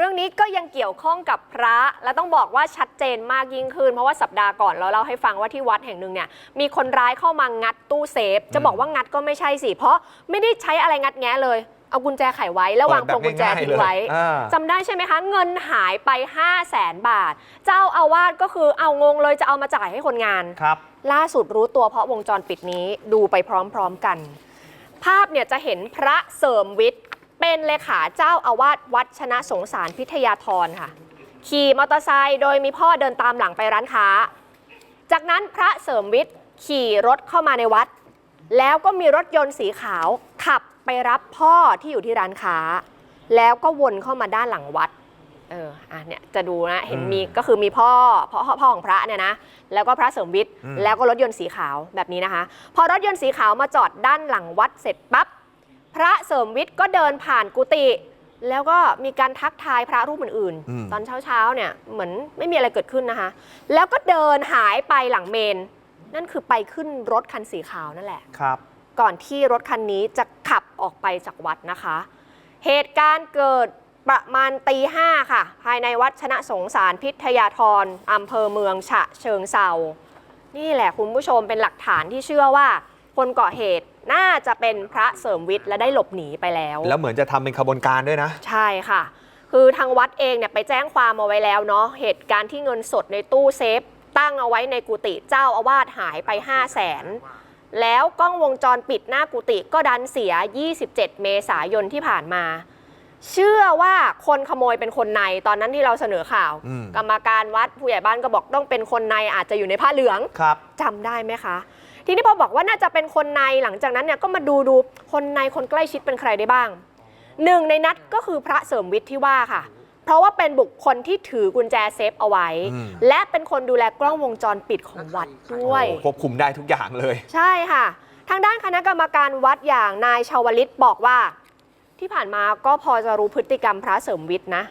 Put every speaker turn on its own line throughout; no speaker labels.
เรื่องนี้ก็ยังเกี่ยวข้องกับพระ และต้องบอกว่าชัดเจนมากยิ่งขึ้น เพราะว่าสัปดาห์ก่อนเราเล่าให้ฟังว่าที่วัดแห่งหนึ่งเนี่ยมีคนร้ายเข้ามางัดตู้เซฟ จะบอกว่างัดก็ไม่ใช่สิ เพราะไม่ได้ใช้อะไรงัดแงะเลยเอากุญแจไขไว้แล้ววางพวงกุญแจทิ้งไว้
เปิดแบบง่ายๆเลยอ่า
จำได้ใช่ไหมคะ เงินหายไป 5 0 0แสนบาท เจ้าอาวาสก็คือเอางงเลยจะเอามาจ่ายให้คนงาน
ครับ
ล่าสุดรู้ตัวเพราะวงจรปิดนี้ดูไปพร้อมๆกัน ภาพเนี่ยจะเห็นพระเสริมวิทย์ เป็นเลขาเจ้าอาวาสวัดชนะสงสารพิทยาธรค่ะ ขี่มอเตอร์ไซค์โดยมีพ่อเดินตามหลังไปร้านค้า จากนั้นพระเสริมวิทย์ขี่รถเข้ามาในวัด แล้วก็มีรถยนต์สีขาวขับไปรับพ่อที่อยู่ที่ร้านค้า แล้วก็วนเข้ามาด้านหลังวัดเอออะเนี่ยจะดูนะเห็น
อืม
มีก็คือมีพ่อพ่อพ่อของพระเนี่ยนะแล้วก็พระเสริมวิทย์
อืม
แล้วก็รถยนต์สีขาวแบบนี้นะคะ พอรถยนต์สีขาวมาจอดด้านหลังวัดเสร็จปั๊บพ ระเสริมวิทย์ก็เดินผ่านกุฏิแล้วก็มีการทักทายพระรูปอื่น
อืม
ๆตอนเช้าๆเนี่ยเหมือนไม่มีอะไรเกิดขึ้นนะคะ แล้วก็เดินหายไปหลังเมน นั่นคือไปขึ้นรถคันสีขาวนั่นแหละ
ครับ
ก่อนที่รถคันนี้จะขับออกไปจากวัดนะคะ เหตุการณ์เกิดประมาณตีห้าค่ะ ภายในวัดชนะสงสารพิทยาธรอำเภอเมืองฉะเชิงเซานี่แหละคุณผู้ชมเป็นหลักฐานที่เชื่อว่าคนก่อเหตุ น่าจะเป็นพระเสริมวิทย์และได้หลบหนีไปแล้ว
แล้วเหมือนจะทำเป็นขบวนการด้วยนะ
ใช่ค่ะ คือทางวัดเองเนี่ยไปแจ้งความเอาไว้แล้วเนาะ เหตุการณ์ที่เงินสดในตู้เซฟ ตั้งเอาไว้ในกุฏิเจ้าอาวาสหายไป 5 0 0แสนแล้วกล้องวงจรปิดหน้ากุฏิก็ดันเสีย 27 เมษายนที่ผ่านมา เชื่อว่าคนขโมยเป็นคนในตอนนั้นที่เราเสนอข่าว
อืม
กรรมการวัดผู้ใหญ่บ้านก็บอกต้องเป็นคนในอาจจะอยู่ในผ้าเหลือง
ครับ
จำได้ไหมคะ ทีนี้พอบอกว่าน่าจะเป็นคนในหลังจากนั้นเนี่ยก็มาดูดูคนในคนใกล้ชิดเป็นใครได้บ้างหนึ่งในนัดก็คือพระเสริมวิทย์ที่ว่าค่ะ เพราะว่าเป็นบุคคลที่ถือกุญแจเซฟเอาไว้
อืม
และเป็นคนดูแลกล้องวงจรปิดของวัดด้วย
โอ้ควบคุมได้ทุกอย่างเลย
ใช่ค่ะ ทางด้านคณะกรรมการวัดอย่างนายชาวลิตบอกว่า ที่ผ่านมาก็พอจะรู้พฤติกรรมพระเสริมวิทย์นะ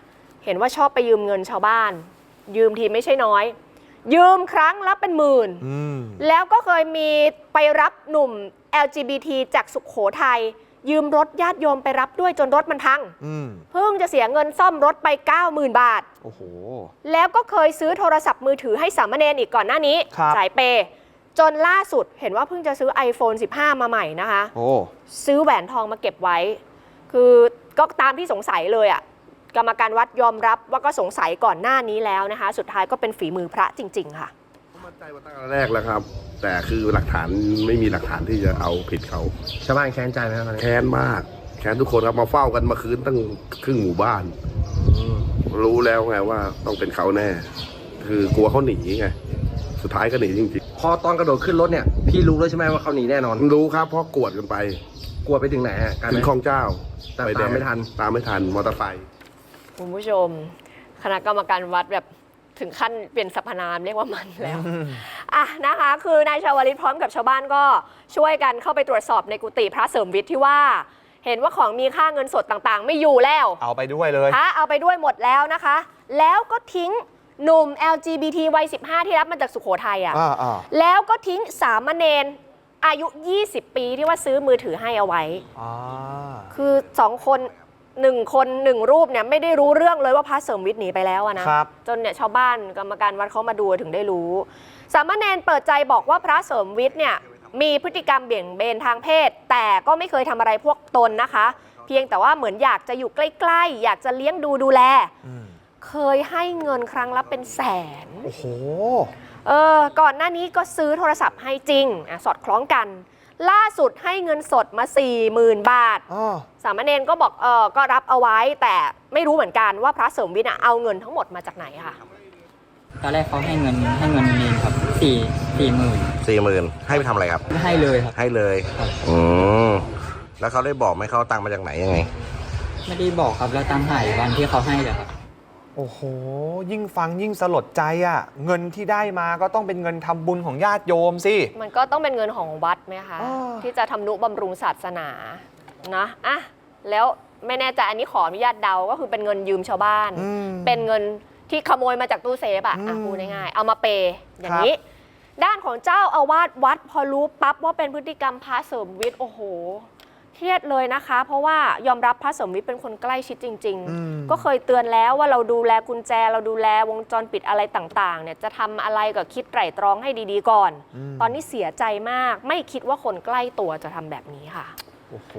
เห็นว่าชอบไปยืมเงินชาวบ้าน ยืมทีไม่ใช่น้อย ยืมครั้งละเป็นหมื่น
อืม
แล้วก็เคยมีไปรับหนุ่ม LGBT จากสุขโขทัยยืมรถญาติโยมไปรับด้วยจนรถมันพัง
อืม
เพิ่งจะเสียเงินซ่อมรถไป 90,000 บาท
โอ้โห
แล้วก็เคยซื้อโทรศัพท์มือถือให้สามเณรอีกก่อนหน้านี้
ครับ
สายเปย์จนล่าสุดเห็นว่าเพิ่งจะซื้อ iPhone 15 มาใหม่นะคะ
โอ้
ซื้อแหวนทองมาเก็บไว้ คือก็ตามที่สงสัยเลยอะ่ะกรรมการวัดยอมรับว่าก็สงสัยก่อนหน้านี้แล้วนะคะ สุดท้ายก็เป็นฝีมือพระจริง ๆ ค่ะ
มั่นใจมาตั้งแต่แรกแล้วครับ แต่คือหลักฐานไม่มีหลักฐานที่จะเอาผิดเขา
ชาวบ้านแค้นใจไหมครับตอนนี้
แค้นมากแค้นทุกคนครับมาเฝ้ากันมาคืนตั้งครึ่งหมู่บ้านรู้แล้วไงว่าต้องเป็นเขาแน่ คือกลัวเขาหนีไงสุดท้ายก็หนีจริง
พอตอนกระโดดขึ้นรถเนี่ย พี่รู้แล้วใช่ไหมว่าเขาหนีแน่นอน
ๆรู้ครับเพราะกวดกันไป
กลัวไปถึงไหนฮะการ
ถึงคลองเจ้า
แต่
ปแด
ตางมไม่ทัน
ตามไม่ทันมอเตอร์ไซค์
คุณผู้ชม คณะกรรมการวัดแบบถึงขั้นเปลี่ยนสรรพนามเรียกว่ามันแล้วอะนะคะ คือนายชาวลิตพร้อมกับชาวบ้านก็ช่วยกันเข้าไปตรวจสอบในกุฏิพระเสริมวิทย์ที่ว่า เห็นว่าของมีค่าเงินสดต่างๆ ไม่อยู่แล้ว
เอาไปด้วยเลย
พระเอาไปด้วยหมดแล้วนะคะ แล้วก็ทิ้งหนุ่ม LGBT วัย 15 ที่รับมาจากสุโขทัยอะ
อ่าอ่า
แล้วก็ทิ้งสามเณร อายุ 20 ปีที่ว่าซื้อมือถือให้เอาไว้
อ่า
คือสองคนหนึ่งคนหนึ่งรูปเนี่ยไม่ได้รู้เรื่องเลยว่าพระเสริมวิทย์หนีไปแล้วอะนะ ครับ จนเนี่ยชาวบ้านกรรมการวัดเขามาดูถึงได้รู้ สามเณรเปิดใจบอกว่าพระเสริมวิทย์เนี่ยมีพฤติกรรมเบี่ยงเบนทางเพศ แต่ก็ไม่เคยทำอะไรพวกตนนะคะ เพียงแต่ว่าเหมือนอยากจะอยู่ใกล้ๆ อยากจะเลี้ยงดูดูแล
อืม
เคยให้เงินครั้งละเป็นแสน
โอ้โห
เออก่อนหน้านี้ก็ซื้อโทรศัพท์ให้จริงอะสอดคล้องกัน ล่าสุดให้เงินสดมา 40,000 บาท
อ๋อ
สามเณรก็บอกเออก็รับเอาไว้แต่ไม่รู้เหมือนกันว่าพระเสริมวิทย์อะเอาเงินทั้งหมดมาจากไหนค่ะ
ตอนแรกเขาให้เงินให้เงินเนนครับสี่สี่หมื่น
สี่หมื่นให้ไปทำอะไรครับ
ไม่ให้เลยครับ
ให้เลย
ครับ
อืมแล้วเขาได้บอกไหมเขาเอาตังค์มาจากไหนยังไง
ไม่ได้บอกครับแล้วตังค์หายวันที่เขาให้เลยครับ
โอ้โห ยิ่งฟังยิ่งสลดใจอะ่ะ เงินที่ได้มาก็ต้องเป็นเงินทำบุญของญาติโยมสิ
มันก็ต้องเป็นเงินของวัดไหมคะ
อ้อ
ที่จะทำนุบำรุงศาสนานะอะแล้วไม่แน่ใจอันนี้ขออนุญาตเดาก็คือเป็นเงินยืมชาวบ้าน
อืม
เป็นเงินที่ขโมยมาจากตู้เซฟอะอะ
อืม
พูดง่ายๆเอามาเปย์อย่างนี้ ด้านของเจ้าอาวาสวัดพอรู้ปั๊บว่าเป็นพฤติกรรมพระเสริมวิทย์โอ้โห เครียดเลยนะคะ เพราะว่ายอมรับพระสมวิทย์เป็นคนใกล้ชิดจริง
อืม
ๆก็เคยเตือนแล้วว่าเราดูแลกุญแจ เราดูแลวงจรปิดอะไรต่างๆ เนี่ยจะทำอะไรก็คิดไตร่ตรองให้ดีๆก่อน ตอนนี้เสียใจมาก ไม่คิดว่าคนใกล้ตัวจะทำแบบนี้ค่ะ
โอ้โห